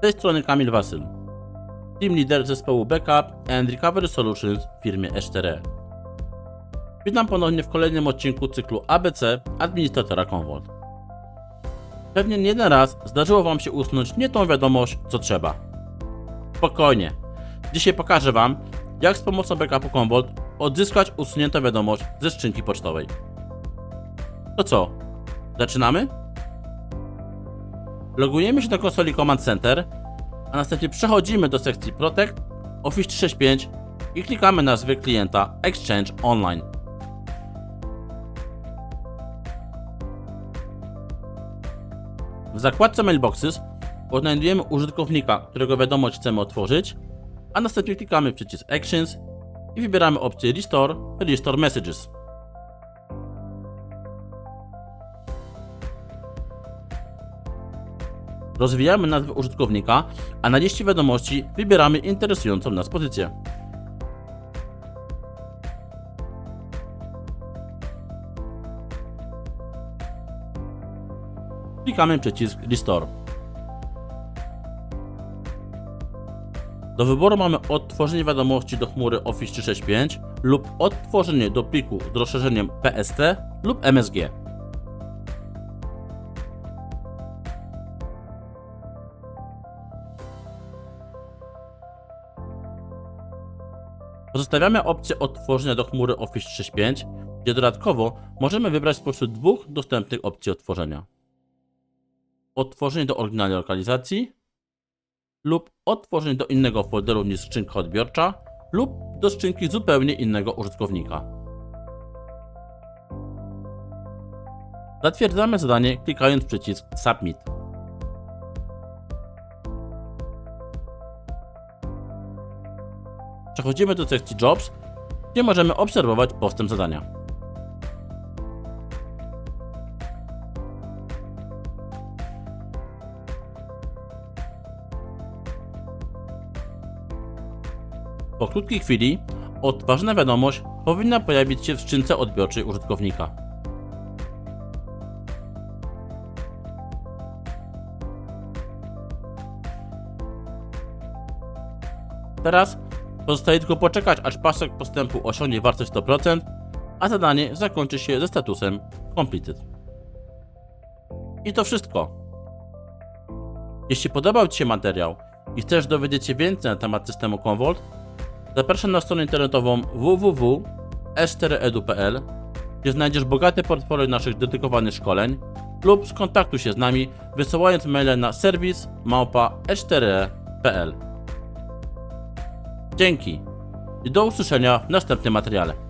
tej strony Kamil Wasyl, team leader zespołu Backup and Recovery Solutions w firmie S4E. Witam ponownie w kolejnym odcinku cyklu ABC administratora Commvault. Pewnie nie jeden raz zdarzyło Wam się usunąć nie tą wiadomość, co trzeba. Spokojnie. Dzisiaj pokażę Wam, jak z pomocą backupu Commvault odzyskać usuniętą wiadomość ze skrzynki pocztowej. To co? Zaczynamy? Logujemy się do konsoli Command Center, a następnie przechodzimy do sekcji Protect, Office 365 i klikamy na nazwę klienta Exchange Online. W zakładce Mailboxes odnajdujemy użytkownika, którego wiadomość chcemy otworzyć, a następnie klikamy przycisk Actions i wybieramy opcję Restore Restore Messages. Rozwijamy nazwę użytkownika, a na liście wiadomości wybieramy interesującą nas pozycję. Klikamy przycisk Restore. Do wyboru mamy odtworzenie wiadomości do chmury Office 365 lub odtworzenie do pliku z rozszerzeniem PST lub MSG. Pozostawiamy opcję odtworzenia do chmury Office 365, gdzie dodatkowo możemy wybrać spośród dwóch dostępnych opcji odtworzenia. Odtworzenie do oryginalnej lokalizacji lub odtworzenie do innego folderu niż skrzynka odbiorcza lub do skrzynki zupełnie innego użytkownika. Zatwierdzamy zadanie klikając przycisk Submit. Przechodzimy do sekcji Jobs, gdzie możemy obserwować postęp zadania. Po krótkiej chwili odważna wiadomość powinna pojawić się w skrzynce odbiorczej użytkownika. Teraz pozostaje tylko poczekać, aż pasek postępu osiągnie wartość 100%, a zadanie zakończy się ze statusem completed. I to wszystko. Jeśli podobał Ci się materiał i chcesz dowiedzieć się więcej na temat systemu Commvault, Zapraszam na stronę internetową www.s4edu.pl, gdzie znajdziesz bogate portfolio naszych dedykowanych szkoleń lub skontaktuj się z nami wysyłając maile na serwis małpa s4e.pl. Dzięki i do usłyszenia w następnym materiale.